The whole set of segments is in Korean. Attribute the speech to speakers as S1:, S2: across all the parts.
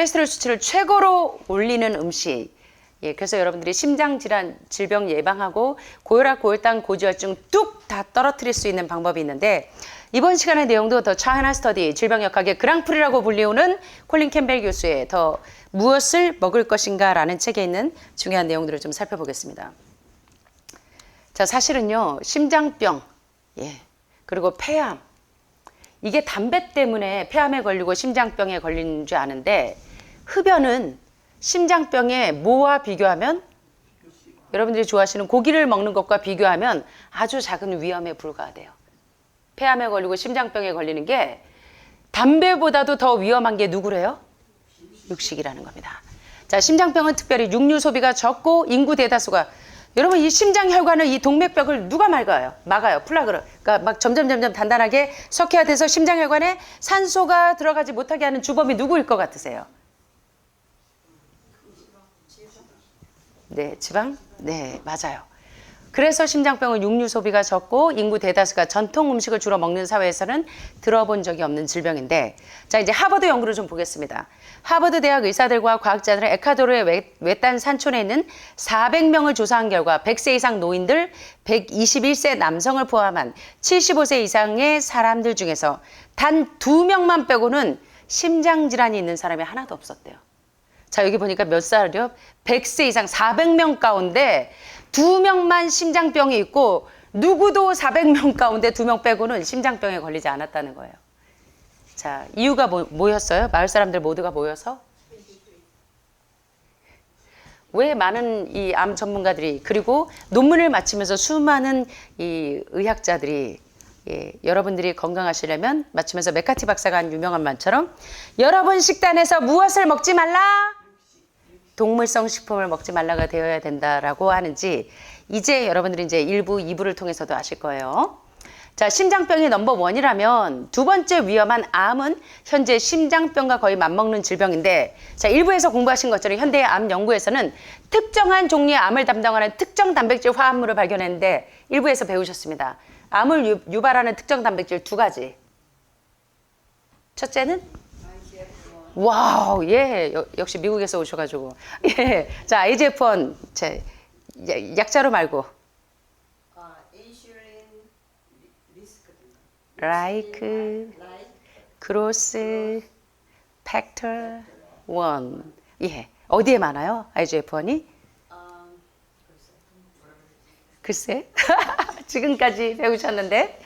S1: 콜레스테롤 수치를 최고로 올리는 음식. 예, 그래서 여러분들이 심장 질환, 질병 예방하고 고혈압, 고혈당, 고지혈증 뚝 다 떨어뜨릴 수 있는 방법이 있는데 이번 시간의 내용도 더 차이나 스터디 질병역학의 그랑프리라고 불리우는 콜린 캠벨 교수의 더 무엇을 먹을 것인가라는 책에 있는 중요한 내용들을 좀 살펴보겠습니다. 자, 사실은요, 심장병, 예, 그리고 폐암, 이게 담배 때문에 폐암에 걸리고 심장병에 걸리는 줄 아는데, 흡연은 심장병에 뭐와 비교하면, 여러분들이 좋아하시는 고기를 먹는 것과 비교하면 아주 작은 위험에 불과하대요. 폐암에 걸리고 심장병에 걸리는 게 담배보다도 더 위험한 게 누구래요? 육식이라는 겁니다. 자, 심장병은 특별히 육류 소비가 적고 인구 대다수가 여러분 이 심장 혈관을 이 동맥벽을 누가 막아요? 막아요. 플라그를. 그러니까 막 점점 점점 단단하게 석회화돼서 심장 혈관에 산소가 들어가지 못하게 하는 주범이 누구일 것 같으세요? 네, 지방? 네, 맞아요. 그래서 심장병은 육류 소비가 적고 인구 대다수가 전통 음식을 주로 먹는 사회에서는 들어본 적이 없는 질병인데 자 이제 하버드 연구를 좀 보겠습니다. 하버드 대학 의사들과 과학자들은 에콰도르의 외, 외딴 산촌에 있는 400명을 조사한 결과 100세 이상 노인들 121세 남성을 포함한 75세 이상의 사람들 중에서 단두 명만 빼고는 심장 질환이 있는 사람이 하나도 없었대요. 자, 여기 보니까 몇 살이요? 100세 이상 400명 가운데 두 명만 심장병이 있고 누구도 400명 가운데 두명 빼고는 심장병에 걸리지 않았다는 거예요. 자, 이유가 뭐, 뭐였어요? 마을 사람들 모두가 모여서? 왜 많은 이 암 전문가들이 그리고 논문을 마치면서 수많은 이 의학자들이 예, 여러분들이 건강하시려면 마치면서 메카티 박사가 한 유명한 말처럼 여러분 식단에서 무엇을 먹지 말라? 동물성 식품을 먹지 말라가 되어야 된다라고 하는지 이제 여러분들이 이제 일부 2부를 통해서도 아실 거예요. 자, 심장병이 넘버 원이라면 두 번째 위험한 암은 현재 심장병과 거의 맞먹는 질병인데 자, 일부에서 공부하신 것처럼 현대의 암 연구에서는 특정한 종류의 암을 담당하는 특정 단백질 화합물을 발견했는데 일부에서 배우셨습니다. 암을 유, 유발하는 특정 단백질 두 가지. 첫째는 와우, 예, 여- 역시 미국에서 오셔가지고. 예, 자, IGF-1, 제, 야- 약자로 말고.
S2: 아, 인슐린 리스크
S1: 라이크, 크로스, 팩터, 원. 예, 어디에 많아요? IGF-1이?
S2: 아,
S1: 글쎄, 지금까지 배우셨는데.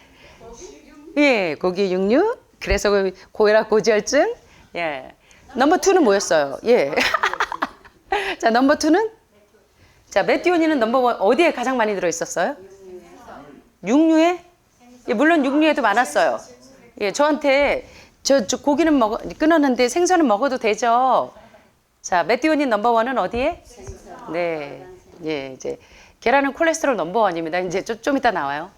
S1: 예, 고기 육류. 그래서 그 고혈압, 고지혈증. 예. 넘버 투는 뭐였어요? 예. 자, 넘버 투는? 자, 메티오닌은 넘버 원 어디에 가장 많이 들어 있었어요? 육류에? 예, 물론 육류에도 많았어요. 예, 저한테 저, 저 고기는 먹어 끊었는데 생선은 먹어도 되죠. 자, 메티오닌 넘버 원은 어디에? 네. 예, 이제 계란은 콜레스테롤 넘버 원입니다. 이제 좀, 좀 이따 나와요.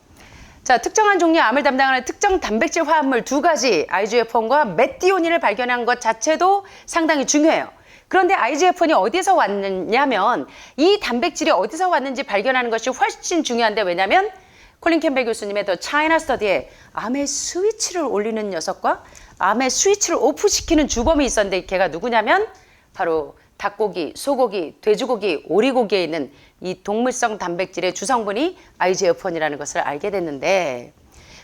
S1: 자, 특정한 종류의 암을 담당하는 특정 단백질 화합물 두 가지 IGF-1과 메티오닌을 발견한 것 자체도 상당히 중요해요. 그런데 IGF-1이 어디서 왔느냐면 이 단백질이 어디서 왔는지 발견하는 것이 훨씬 중요한데 왜냐면 콜린 캠벨 교수님의 더 차이나 스터디에 암의 스위치를 올리는 녀석과 암의 스위치를 오프시키는 주범이 있었는데 걔가 누구냐면 바로 닭고기, 소고기, 돼지고기, 오리고기에 있는 이 동물성 단백질의 주성분이 IGF-1이라는 것을 알게 됐는데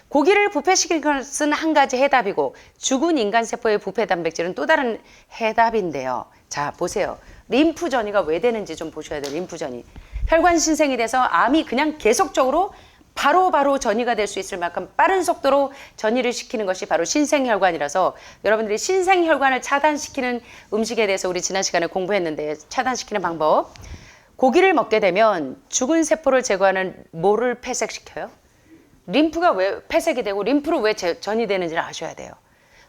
S1: 고기를 부패시킬 것은 한 가지 해답이고 죽은 인간 세포의 부패 단백질은 또 다른 해답인데요. 자, 보세요. 림프 전이가 왜 되는지 좀 보셔야 돼요. 림프 전이. 혈관 신생이 돼서 암이 그냥 계속적으로 바로바로 바로 전이가 될 수 있을 만큼 빠른 속도로 전이를 시키는 것이 바로 신생혈관이라서 여러분들이 신생혈관을 차단시키는 음식에 대해서 우리 지난 시간에 공부했는데 차단시키는 방법. 고기를 먹게 되면 죽은 세포를 제거하는 뭐를 폐색시켜요? 림프가 왜 폐색이 되고 림프로 왜 제- 전이 되는지를 아셔야 돼요.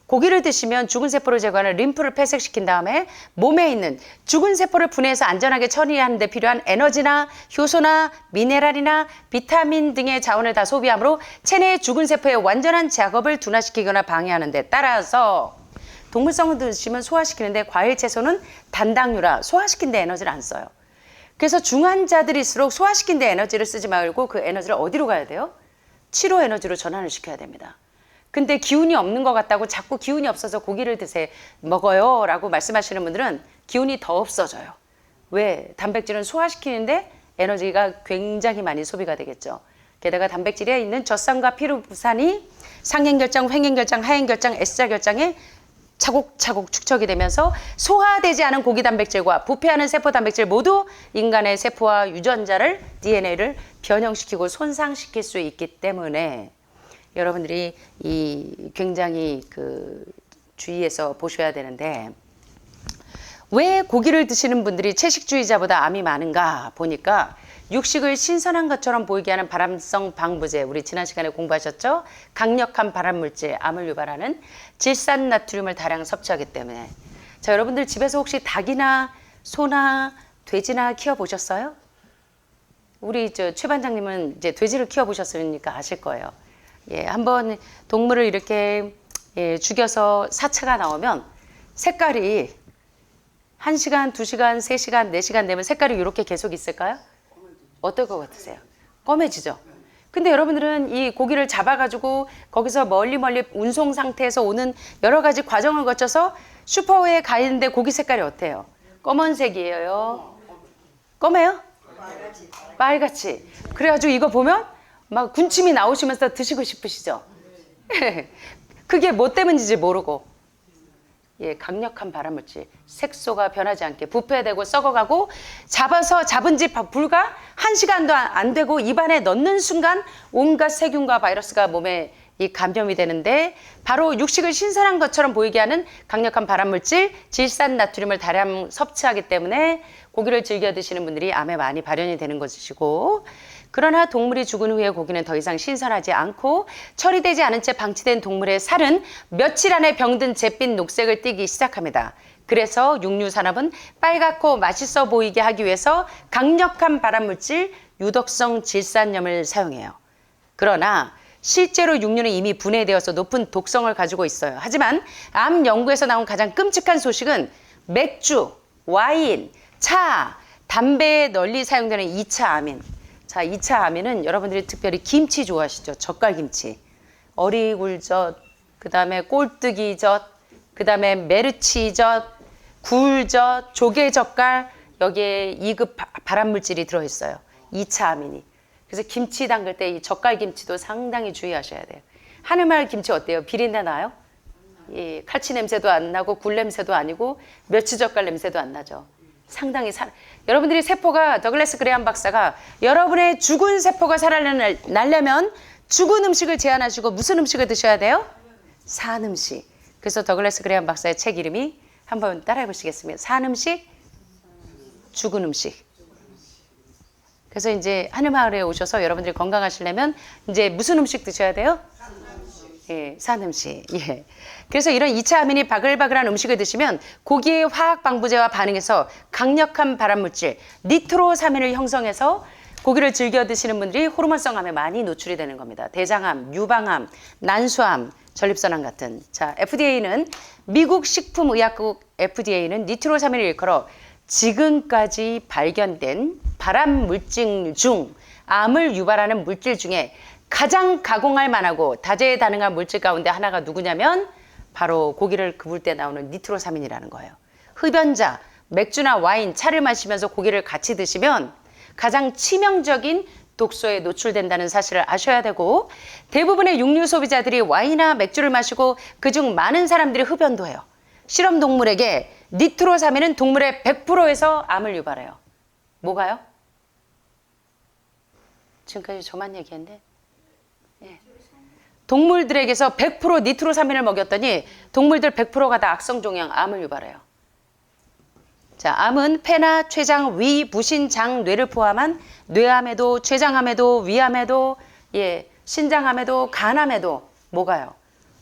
S1: 고기를 드시면 죽은 세포를 제거하는 림프를 폐색시킨 다음에 몸에 있는 죽은 세포를 분해해서 안전하게 처리하는 데 필요한 에너지나 효소나 미네랄이나 비타민 등의 자원을 다 소비하므로 체내의 죽은 세포의 완전한 작업을 둔화시키거나 방해하는 데 따라서 동물성을 드시면 소화시키는데 과일 채소는 단당류라 소화시킨 데 에너지를 안 써요. 그래서 중환자들일수록 소화시킨 데 에너지를 쓰지 말고 그 에너지를 어디로 가야 돼요? 치료 에너지로 전환을 시켜야 됩니다. 근데 기운이 없는 것 같다고 자꾸 기운이 없어서 고기를 드세 먹어요 라고 말씀하시는 분들은 기운이 더 없어져요. 왜? 단백질은 소화시키는데 에너지가 굉장히 많이 소비가 되겠죠. 게다가 단백질에 있는 젖산과 피로부산이 상행결장, 횡행결장, 하행결장, S자결장에 차곡차곡 축적이 되면서 소화되지 않은 고기 단백질과 부패하는 세포 단백질 모두 인간의 세포와 유전자를 DNA를 변형시키고 손상시킬 수 있기 때문에 여러분들이 이 굉장히 그 주의해서 보셔야 되는데 왜 고기를 드시는 분들이 채식주의자보다 암이 많은가 보니까 육식을 신선한 것처럼 보이게 하는 발암성 방부제 우리 지난 시간에 공부하셨죠? 강력한 발암 물질 암을 유발하는 질산 나트륨을 다량 섭취하기 때문에 자 여러분들 집에서 혹시 닭이나 소나 돼지나 키워 보셨어요? 우리 저 최 반장님은 이제 돼지를 키워 보셨으니까 아실 거예요. 예, 한번 동물을 이렇게 예, 죽여서 사체가 나오면 색깔이 한시간두시간세시간네시간 되면 색깔이 이렇게 계속 있을까요? 어떨 것 같으세요? 검해지죠? 근데 여러분들은 이 고기를 잡아가지고 거기서 멀리 멀리 운송 상태에서 오는 여러 가지 과정을 거쳐서 슈퍼에 가 있는데 고기 색깔이 어때요? 검은색이에요. 검해요? 빨갛지. 그래가지고 이거 보면 막 군침이 나오시면서 드시고 싶으시죠? 그게 뭐 때문인지 모르고. 예, 강력한 발암물질, 색소가 변하지 않게 부패되고 썩어가고 잡아서 잡은 지 불과 한 시간도 안- 안 되고 입안에 넣는 순간 온갖 세균과 바이러스가 몸에 이 감염이 되는데 바로 육식을 신선한 것처럼 보이게 하는 강력한 발암물질 질산 나트륨을 다량 섭취하기 때문에 고기를 즐겨 드시는 분들이 암에 많이 발현이 되는 것이고 그러나 동물이 죽은 후에 고기는 더 이상 신선하지 않고 처리되지 않은 채 방치된 동물의 살은 며칠 안에 병든 잿빛 녹색을 띠기 시작합니다. 그래서 육류 산업은 빨갛고 맛있어 보이게 하기 위해서 강력한 발암물질 유독성 질산염을 사용해요. 그러나 실제로 육류는 이미 분해되어서 높은 독성을 가지고 있어요. 하지만 암 연구에서 나온 가장 끔찍한 소식은 맥주, 와인, 차, 담배에 널리 사용되는 2차 아민. 자, 2차 아민은 여러분들이 특별히 김치 좋아하시죠? 젓갈김치. 어리굴젓, 그 다음에 꼴뚜기젓, 그 다음에 메르치젓, 굴젓, 조개젓갈, 여기에 2급 발암물질이 들어있어요. 2차 아민이. 그래서 김치 담글 때 이 젓갈 김치도 상당히 주의하셔야 돼요. 하늘말 김치 어때요? 비린내 나요? 예, 칼치 냄새도 안 나고 굴 냄새도 아니고 멸치 젓갈 냄새도 안 나죠. 상당히 살 여러분들이 세포가 더글래스 그레함 박사가 여러분의 죽은 세포가 살아나려면 죽은 음식을 제한하시고 무슨 음식을 드셔야 돼요? 산 음식. 그래서 더글래스 그레함 박사의 책 이름이 한번 따라해 보시겠습니다. 산 음식, 죽은 음식. 그래서 이제 하늘마을에 오셔서 여러분들이 건강하시려면 이제 무슨 음식 드셔야 돼요? 예, 산 음식. 예. 그래서 이런 2차 아민이 바글바글한 음식을 드시면 고기의 화학 방부제와 반응해서 강력한 발암물질 니트로사민을 형성해서 고기를 즐겨 드시는 분들이 호르몬성 암에 많이 노출이 되는 겁니다. 대장암, 유방암, 난수암, 전립선암 같은. 자, FDA는 미국 식품의약국 FDA는 니트로사민을 일컬어 지금까지 발견된 발암 물질 중 암을 유발하는 물질 중에 가장 가공할 만하고 다재다능한 물질 가운데 하나가 누구냐면 바로 고기를 굽을 때 나오는 니트로사민이라는 거예요. 흡연자, 맥주나 와인, 차를 마시면서 고기를 같이 드시면 가장 치명적인 독소에 노출된다는 사실을 아셔야 되고 대부분의 육류 소비자들이 와인이나 맥주를 마시고 그중 많은 사람들이 흡연도 해요. 실험 동물에게 니트로사민은 동물의 100%에서 암을 유발해요. 뭐가요? 지금까지 저만 얘기했는데 예. 동물들에게서 100% 니트로사민을 먹였더니 동물들 100%가 다 악성종양 암을 유발해요. 자, 암은 폐나 췌장, 위, 부신, 장, 뇌를 포함한 뇌암에도, 췌장암에도, 위암에도, 예, 신장암에도, 간암에도 뭐가요?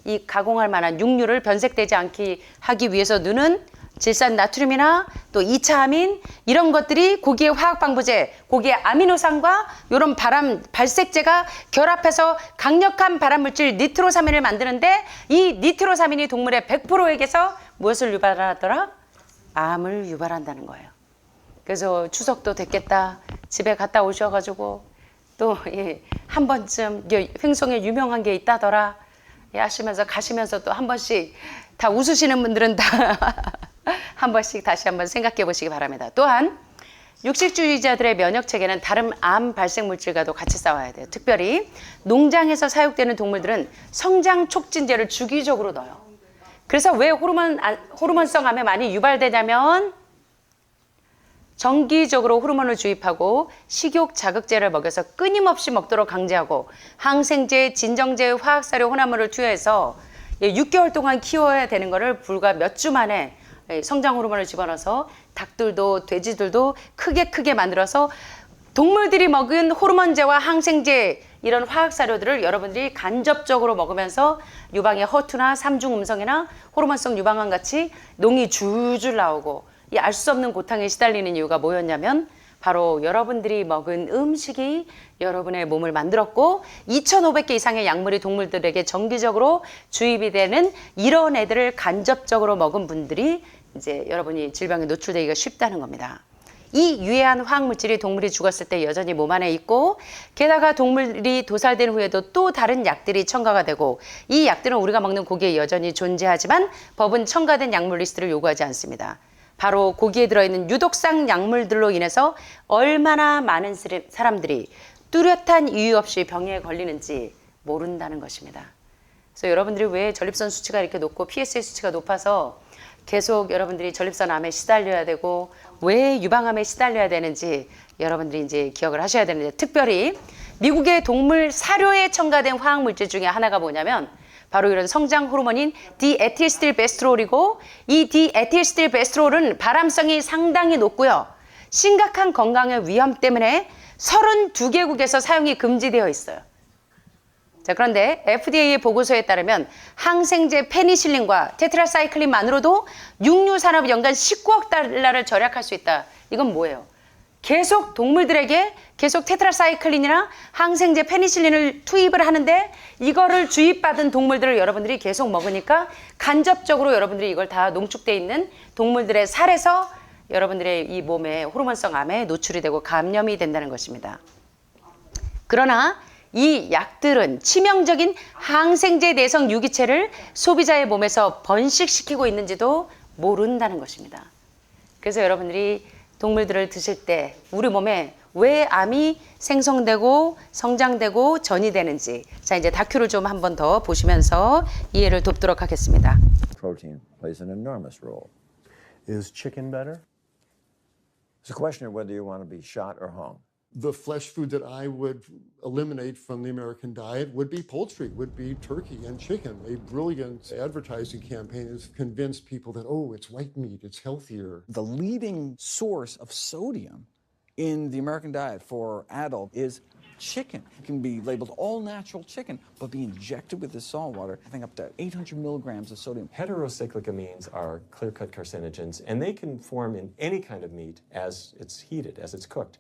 S1: 이 가공할 만한 육류를 변색되지 않게 하기 위해서 누는 질산 나트륨이나 또 2차 아민 이런 것들이 고기의 화학 방부제, 고기의 아미노산과 이런 발암 발색제가 결합해서 강력한 발암 물질 니트로사민을 만드는데 이 니트로사민이 동물의 100%에게서 무엇을 유발하더라? 암을 유발한다는 거예요. 그래서 추석도 됐겠다. 집에 갔다 오셔가지고 또 예, 한 번쯤 횡성에 유명한 게 있다더라. 예, 하시면서 가시면서 또 한 번씩 다 웃으시는 분들은 다 한 번씩 다시 한번 생각해 보시기 바랍니다. 또한 육식주의자들의 면역 체계는 다른 암 발생 물질과도 같이 싸워야 돼요. 특별히 농장에서 사육되는 동물들은 성장 촉진제를 주기적으로 넣어요. 그래서 왜 호르몬 아- 호르몬성 암에 많이 유발되냐면 정기적으로 호르몬을 주입하고 식욕 자극제를 먹여서 끊임없이 먹도록 강제하고 항생제, 진정제, 화학사료, 혼합물을 투여해서 6개월 동안 키워야 되는 거를 불과 몇 주 만에 성장 호르몬을 집어넣어서 닭들도 돼지들도 크게 크게 만들어서 동물들이 먹은 호르몬제와 항생제 이런 화학 사료들을 여러분들이 간접적으로 먹으면서 유방의 허투나 삼중 음성이나 호르몬성 유방암 같이 농이 줄줄 나오고 이 알 수 없는 고통에 시달리는 이유가 뭐였냐면 바로 여러분들이 먹은 음식이 여러분의 몸을 만들었고 2,500개 이상의 약물이 동물들에게 정기적으로 주입이 되는 이런 애들을 간접적으로 먹은 분들이 이제 여러분이 질병에 노출되기가 쉽다는 겁니다. 이 유해한 화학물질이 동물이 죽었을 때 여전히 몸 안에 있고 게다가 동물이 도살된 후에도 또 다른 약들이 첨가가 되고 이 약들은 우리가 먹는 고기에 여전히 존재하지만 법은 첨가된 약물 리스트를 요구하지 않습니다. 바로 고기에 들어있는 유독성 약물들로 인해서 얼마나 많은 사람들이 뚜렷한 이유 없이 병에 걸리는지 모른다는 것입니다. 그래서 여러분들이 왜 전립선 수치가 이렇게 높고 PSA 수치가 높아서 계속 여러분들이 전립선 암에 시달려야 되고 왜 유방암에 시달려야 되는지 여러분들이 이제 기억을 하셔야 되는데 특별히 미국의 동물 사료에 첨가된 화학 물질 중에 하나가 뭐냐면 바로 이런 성장 호르몬인 디에틸스틸 베스트롤이고 이 디에틸스틸 베스트롤은 발암성이 상당히 높고요. 심각한 건강의 위험 때문에 32개국에서 사용이 금지되어 있어요. 자, 그런데 FDA의 보고서에 따르면 항생제 페니실린과 테트라사이클린만으로도 육류 산업 연간 19억 달러를 절약할 수 있다. 이건 뭐예요? 계속 동물들에게 계속 테트라사이클린이나 항생제 페니실린을 투입을 하는데 이거를 주입받은 동물들을 여러분들이 계속 먹으니까 간접적으로 여러분들이 이걸 다 농축돼 있는 동물들의 살에서 여러분들의 이 몸에 호르몬성 암에 노출이 되고 감염이 된다는 것입니다. 그러나 이 약들은 치명적인 항생제 내성 유기체를 소비자의 몸에서 번식시키고 있는지도 모른다는 것입니다. 그래서 여러분들이 동물들을 드실 때 우리 몸에 왜 암이 생성되고 성장되고 전이 되는지 자 이제 다큐를 좀 한 번 더 보시면서 이해를 돕도록 하겠습니다.
S3: protein plays an enormous role.
S4: Is chicken better?
S3: It's a question of whether you want to be shot or hung.
S5: The flesh food that I would eliminate from the American diet would be poultry, would be turkey and chicken. A brilliant advertising campaign has convinced people that, oh, it's white meat, it's healthier.
S6: the leading source of sodium in the American diet for adult is chicken. It can be labeled all natural chicken, but be injected with this salt water, having up to 800 milligrams of sodium.
S7: Heterocyclic amines are clear cut carcinogens, and they can form in any kind of meat as it's heated, as it's cooked.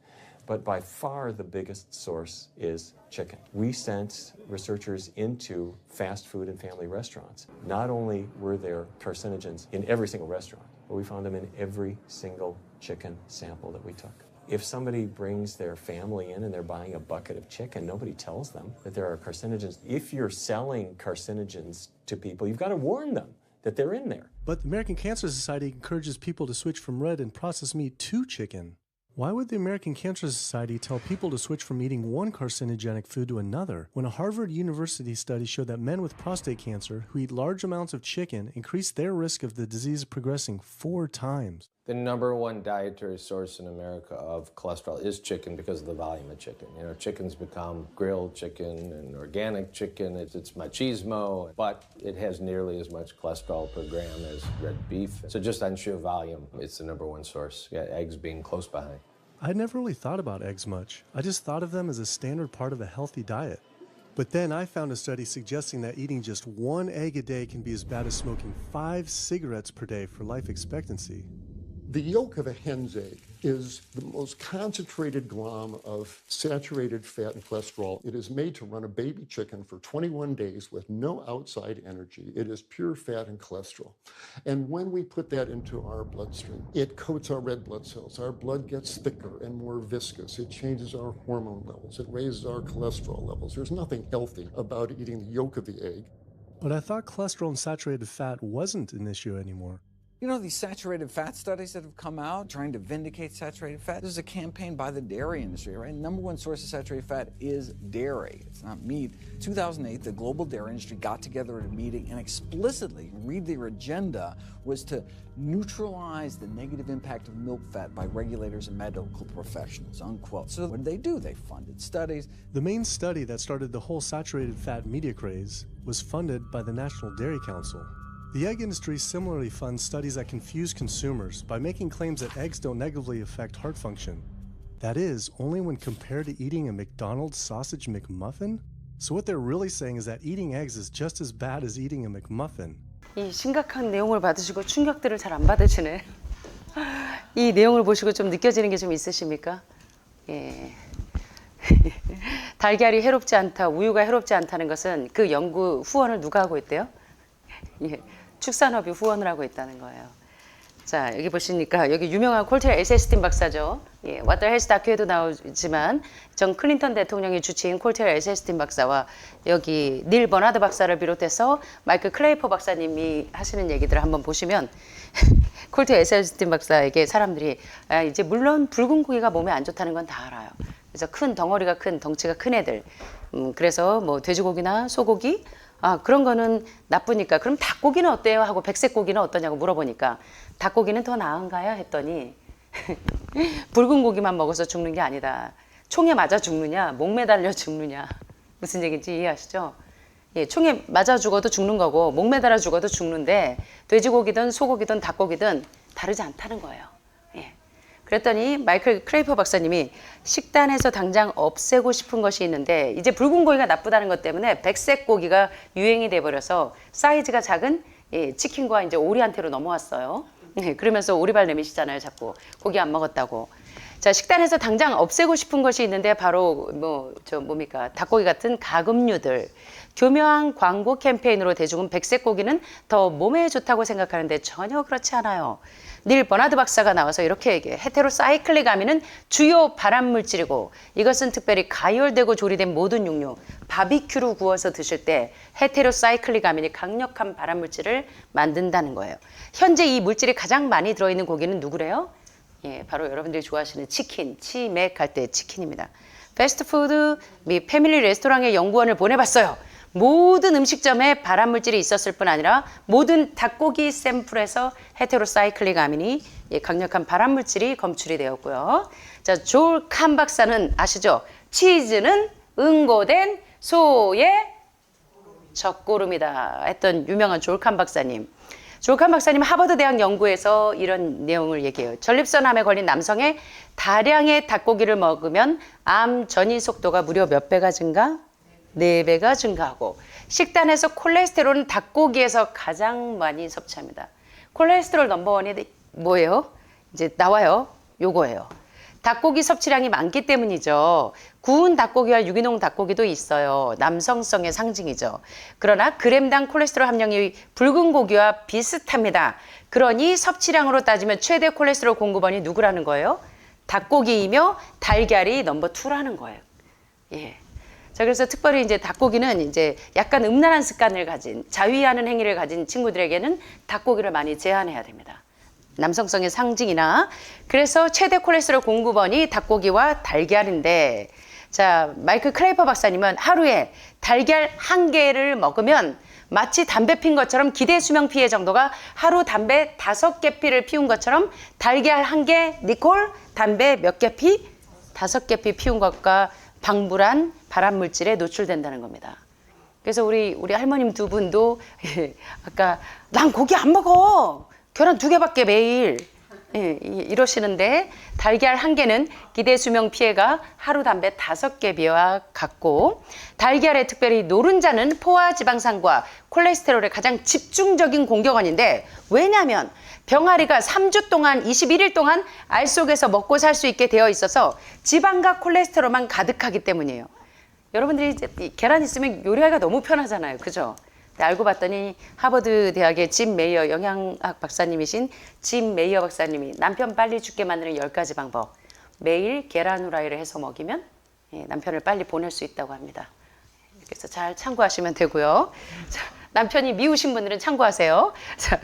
S7: But by far the biggest source is chicken. We sent researchers into fast food and family restaurants. Not only were there carcinogens in every single restaurant, but we found them in every single chicken sample that we took. If somebody brings their family in and they're buying a bucket of chicken, nobody tells them that there are carcinogens. If you're selling carcinogens to people, you've got to warn them that they're in there.
S4: But the American Cancer Society encourages people to switch from red and processed meat to chicken. Why would the American Cancer Society tell people to switch from eating one carcinogenic food to another when a Harvard University study showed that men with prostate cancer who eat large amounts of chicken increase their risk of the disease progressing four times?
S8: The number one dietary source in America of cholesterol is chicken because of the volume of chicken. You know, chicken's become grilled chicken and organic chicken. It's, it's machismo, but it has nearly as much cholesterol per gram as red beef. So just on sheer volume, it's the number one source. Yeah, eggs being close behind.
S4: I'd never really thought about eggs much. I just thought of them as a standard part of a healthy diet. But then I found a study suggesting that eating just one egg a day can be as bad as smoking five cigarettes per day for life expectancy.
S5: The yolk of a hen's egg is the most concentrated glom of saturated fat and cholesterol. It is made to run a baby chicken for 21 days with no outside energy. It is pure fat and cholesterol. And when we put that into our bloodstream, it coats our red blood cells. Our blood gets thicker and more viscous. It changes our hormone levels. It raises our cholesterol levels. There's nothing healthy about eating the yolk of the egg.
S4: But I thought cholesterol and saturated fat wasn't an issue anymore.
S6: You know, these saturated fat studies that have come out trying to vindicate saturated fat? There's a campaign by the dairy industry, right? Number one source of saturated fat is dairy, it's not meat. 2008, the global dairy industry got together at a meeting and explicitly, read their agenda, was to neutralize the negative impact of milk fat by regulators and medical professionals, unquote. So what did they do? They funded studies.
S4: The main study that started the whole saturated fat media craze was funded by the National Dairy Council. The egg industry similarly funds studies that confuse consumers by making claims that eggs don't negatively affect heart function. That is, only when compared to eating a McDonald's sausage McMuffin? So, what they're really saying is that eating eggs is just as bad as eating a McMuffin.
S1: 이 심각한 내용을 받으시고 충격들을 잘 안 받으시네. 이 내용을 보시고 좀 느껴지는 게 좀 있으십니까? 예. 달걀이 해롭지 않다, 우유가 해롭지 않다는 것은 그 연구 후원을 누가 하고 있대요? 예. 축산업이 후원을 하고 있다는 거예요. 자, 여기 보시니까 여기 유명한 콜테일 에세스틴 박사죠. 예, 왓더 헬스 다큐에도 나오지만 전 클린턴 대통령이 주치인 콜테일 에세스틴 박사와 여기 닐 버나드 박사를 비롯해서 마이클 클레이퍼 박사님이 하시는 얘기들을 한번 보시면 콜테일 에세스틴 박사에게 사람들이 아, 이제 물론 붉은 고기가 몸에 안 좋다는 건 다 알아요. 그래서 큰 덩어리가 큰 덩치가 큰 애들. 음, 그래서 뭐 돼지고기나 소고기 아, 그런 거는 나쁘니까. 그럼 닭고기는 어때요? 하고 백색 고기는 어떠냐고 물어보니까 닭고기는 더 나은가요? 했더니 붉은 고기만 먹어서 죽는 게 아니다. 총에 맞아 죽느냐, 목 매달려 죽느냐. 무슨 얘기인지 이해하시죠? 예, 총에 맞아 죽어도 죽는 거고 목 매달아 죽어도 죽는데 돼지고기든 소고기든 닭고기든 다르지 않다는 거예요. 예. 그랬더니 마이클 크레이퍼 박사님이 식단에서 당장 없애고 싶은 것이 있는데 이제 붉은 고기가 나쁘다는 것 때문에 백색 고기가 유행이 돼 버려서 사이즈가 작은 예, 치킨과 이제 오리한테로 넘어왔어요. 예, 그러면서 오리발 내미시잖아요, 자꾸 고기 안 먹었다고. 자, 식단에서 당장 없애고 싶은 것이 있는데 바로 뭐 저 뭡니까 닭고기 같은 가금류들. 교묘한 광고 캠페인으로 대중은 백색 고기는 더 몸에 좋다고 생각하는데 전혀 그렇지 않아요. 닐 버나드 박사가 나와서 이렇게 얘기해. 헤테로 사이클릭 아민은 주요 발암 물질이고 이것은 특별히 가열되고 조리된 모든 육류, 바비큐로 구워서 드실 때 헤테로 사이클릭 아민이 강력한 발암 물질을 만든다는 거예요. 현재 이 물질이 가장 많이 들어있는 고기는 누구래요? 예, 바로 여러분들이 좋아하시는 치킨, 치맥 할 때 치킨입니다. 패스트푸드 및 패밀리 레스토랑의 연구원을 보내봤어요. 모든 음식점에 발암물질이 있었을 뿐 아니라 모든 닭고기 샘플에서 헤테로사이클릭 아민이 예, 강력한 발암물질이 검출이 되었고요. 자, 조ල් 칸 박사는 아시죠? 치즈는 응고된 소의 적고름이다 했던 유명한 졸칸 박사님. 졸칸 박사님 하버드 대학 연구에서 이런 내용을 얘기해요. 전립선암에 걸린 남성의 다량의 닭고기를 먹으면 암 전이 속도가 무려 몇 배가 증가? 네 배가 증가하고 식단에서 콜레스테롤은 닭고기에서 가장 많이 섭취합니다. 콜레스테롤 넘버원이 뭐예요? 이제 나와요. 요거예요. 닭고기 섭취량이 많기 때문이죠. 구운 닭고기와 유기농 닭고기도 있어요. 남성성의 상징이죠. 그러나 그램당 콜레스테롤 함량이 붉은 고기와 비슷합니다. 그러니 섭취량으로 따지면 최대 콜레스테롤 공급원이 누구라는 거예요? 닭고기이며 달걀이 넘버 투라는 거예요. 예. 자, 그래서 특별히 이제 닭고기는 이제 약간 음란한 습관을 가진 자위하는 행위를 가진 친구들에게는 닭고기를 많이 제한해야 됩니다. 남성성의 상징이나 그래서 최대 콜레스테롤 공급원이 닭고기와 달걀인데 자 마이클 크레이퍼 박사님은 하루에 달걀 한 개를 먹으면 마치 담배 핀 것처럼 기대 수명 피해 정도가 하루 담배 다섯 개 피를 피운 것처럼 달걀 한 개 니콜 담배 몇 개 피? 다섯 개 피 피운 것과 방불한 발암 물질에 노출된다는 겁니다. 그래서 우리 우리 할머님 두 분도 예, 아까 난 고기 안 먹어 계란 두 개밖에 매일 예, 이- 이러시는데 달걀 한 개는 기대 수명 피해가 하루 담배 다섯 개 비와 같고 달걀에 특별히 노른자는 포화 지방산과 콜레스테롤의 가장 집중적인 공격원인데 왜냐하면 병아리가 3주 동안 21일 동안 알 속에서 먹고 살 수 있게 되어 있어서 지방과 콜레스테롤만 가득하기 때문이에요. 여러분들이 이제 이 계란 있으면 요리하기가 너무 편하잖아요. 그죠? 근데 알고 봤더니 하버드 대학의 짐 메이어 영양학 박사님이신 짐 메이어 박사님이 남편 빨리 죽게 만드는 10가지 방법. 매일 계란 후라이를 해서 먹이면 예, 남편을 빨리 보낼 수 있다고 합니다. 그래서 잘 참고하시면 되고요. 자, 남편이 미우신 분들은 참고하세요. 자,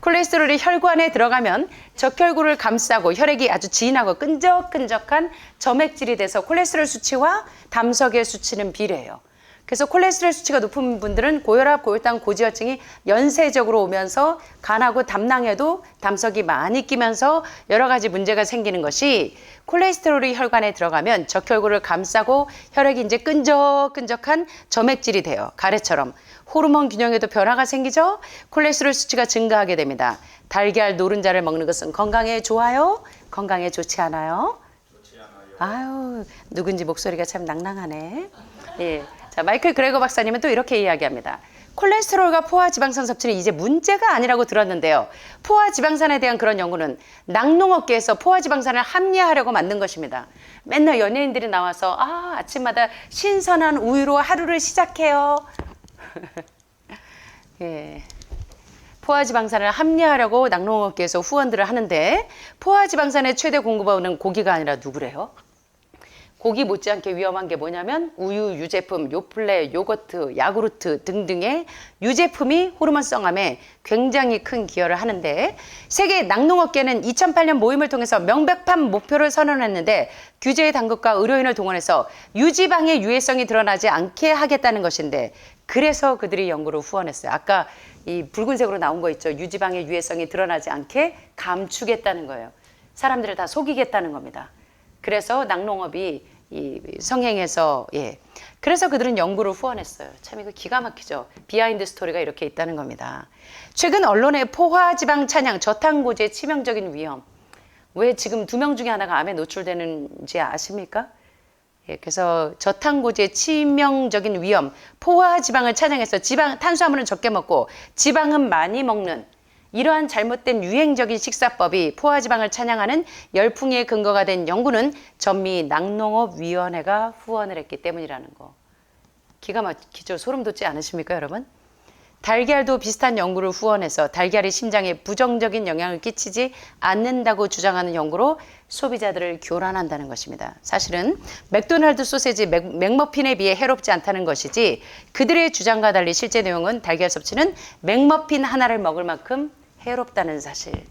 S1: 콜레스테롤이 혈관에 들어가면 적혈구를 감싸고 혈액이 아주 진하고 끈적끈적한 점액질이 돼서 콜레스테롤 수치와 담석의 수치는 비례해요. 그래서 콜레스테롤 수치가 높은 분들은 고혈압, 고혈당, 고지혈증이 연쇄적으로 오면서 간하고 담낭에도 담석이 많이 끼면서 여러 가지 문제가 생기는 것이 콜레스테롤이 혈관에 들어가면 적혈구를 감싸고 혈액이 이제 끈적끈적한 점액질이 돼요. 가래처럼. 호르몬 균형에도 변화가 생기죠. 콜레스테롤 수치가 증가하게 됩니다. 달걀, 노른자를 먹는 것은 건강에 좋아요? 건강에 좋지 않아요? 아유, 누군지 목소리가 참 낭낭하네. 예. 자, 마이클 그레거 박사님은 또 이렇게 이야기합니다. 콜레스테롤과 포화 지방산 섭취는 이제 문제가 아니라고 들었는데요. 포화 지방산에 대한 그런 연구는 낙농업계에서 포화 지방산을 합리화하려고 만든 것입니다. 맨날 연예인들이 나와서 아, 아침마다 신선한 우유로 하루를 시작해요. 예. 포화지방산을 합리화하려고 낙농업계에서 후원들을 하는데 포화지방산의 최대 공급원은 고기가 아니라 누구래요? 고기 못지않게 위험한 게 뭐냐면 우유, 유제품, 요플레, 요거트, 야구르트 등등의 유제품이 호르몬성함에 굉장히 큰 기여를 하는데 세계 낙농업계는 2008년 모임을 통해서 명백한 목표를 선언했는데 규제의 당국과 의료인을 동원해서 유지방의 유해성이 드러나지 않게 하겠다는 것인데 그래서 그들이 연구를 후원했어요. 아까 이 붉은색으로 나온 거 있죠. 유지방의 유해성이 드러나지 않게 감추겠다는 거예요. 사람들을 다 속이겠다는 겁니다. 그래서 낙농업이 이 성행에서 예. 그래서 그들은 연구를 후원했어요. 참 이거 기가 막히죠. 비하인드 스토리가 이렇게 있다는 겁니다. 최근 언론의 포화 지방 찬양 저탄고지의 치명적인 위험. 왜 지금 두 명 중에 하나가 암에 노출되는지 아십니까? 예, 그래서 저탄고지의 치명적인 위험, 포화 지방을 찬양해서 지방 탄수화물은 적게 먹고 지방은 많이 먹는 이러한 잘못된 유행적인 식사법이 포화 지방을 찬양하는 열풍의 근거가 된 연구는 전미 낙농업위원회가 후원을 했기 때문이라는 거. 기가 막히죠. 소름 돋지 않으십니까, 여러분? 달걀도 비슷한 연구를 후원해서 달걀이 심장에 부정적인 영향을 끼치지 않는다고 주장하는 연구로 소비자들을 교란한다는 것입니다. 사실은 맥도날드 소세지 맥, 맥머핀에 비해 해롭지 않다는 것이지 그들의 주장과 달리 실제 내용은 달걀 섭취는 맥머핀 하나를 먹을 만큼 해롭다는 사실에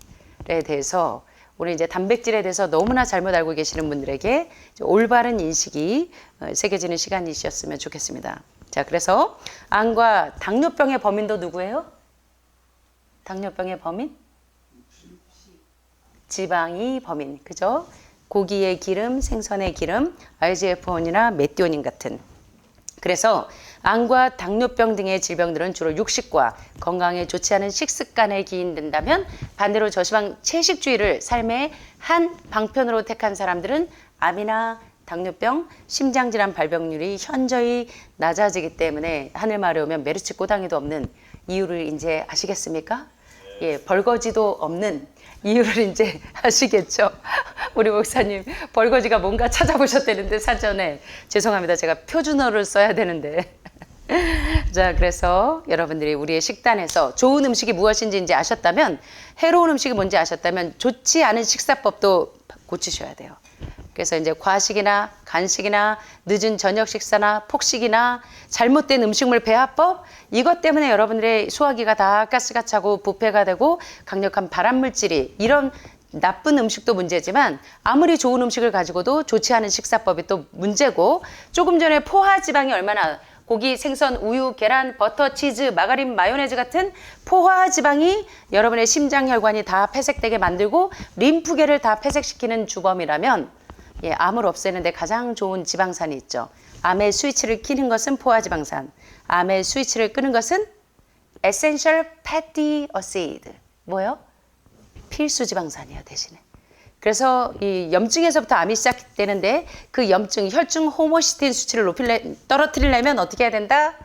S1: 대해서 우리 이제 단백질에 대해서 너무나 잘못 알고 계시는 분들에게 올바른 인식이 어, 새겨지는 시간이셨으면 좋겠습니다. 자, 그래서 암과 당뇨병의 범인도 누구예요? 당뇨병의 범인? 지방이 범인, 그죠? 고기의 기름, 생선의 기름, IGF-1이나 메티오닌 같은. 그래서 암과 당뇨병 등의 질병들은 주로 육식과 건강에 좋지 않은 식습관에 기인된다면 반대로 저지방 채식주의를 삶의 한 방편으로 택한 사람들은 암이나 당뇨병, 심장질환 발병률이 현저히 낮아지기 때문에 하늘말에 오면 메르치 꼬당이도 없는 이유를 이제 아시겠습니까? 예, 벌거지도 없는 이유를 이제 아시겠죠? 우리 목사님 벌거지가 뭔가 찾아보셨다는데 사전에 죄송합니다. 제가 표준어를 써야 되는데 자, 그래서 여러분들이 우리의 식단에서 좋은 음식이 무엇인지 이제 아셨다면, 해로운 음식이 뭔지 아셨다면, 좋지 않은 식사법도 고치셔야 돼요. 그래서 이제 과식이나 간식이나 늦은 저녁 식사나 폭식이나 잘못된 음식물 배합법, 이것 때문에 여러분들의 소화기가 다 가스가 차고 부패가 되고 강력한 발암 물질이 이런 나쁜 음식도 문제지만 아무리 좋은 음식을 가지고도 좋지 않은 식사법이 또 문제고 조금 전에 포화 지방이 얼마나 고기, 생선, 우유, 계란, 버터, 치즈, 마가린, 마요네즈 같은 포화 지방이 여러분의 심장 혈관이 다 폐색되게 만들고 림프계를 다 폐색시키는 주범이라면 예, 암을 없애는데 가장 좋은 지방산이 있죠. 암의 스위치를 키는 것은 포화 지방산. 암의 스위치를 끄는 것은 essential fatty acid. 뭐요? 필수 지방산이에요, 대신에. 그래서 이 염증에서부터 암이 시작되는데 그 염증, 혈중 호모시스틴 수치를 높일래, 떨어뜨리려면 어떻게 해야 된다?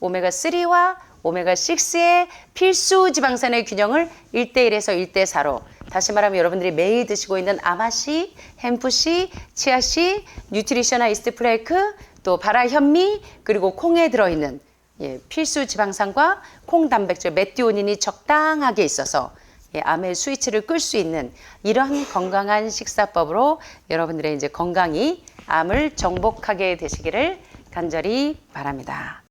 S1: 오메가 3와 오메가 6의 필수 지방산의 균형을 1대 1에서 1대 4로 다시 말하면 여러분들이 매일 드시고 있는 아마씨, 햄프씨, 치아씨, 뉴트리셔나 이스트 플레이크, 또 바라 현미, 그리고 콩에 들어있는 예, 필수 지방산과 콩 단백질, 메티오닌이 적당하게 있어서 예, 암의 스위치를 끌 수 있는 이런 건강한 식사법으로 여러분들의 이제 건강이 암을 정복하게 되시기를 간절히 바랍니다.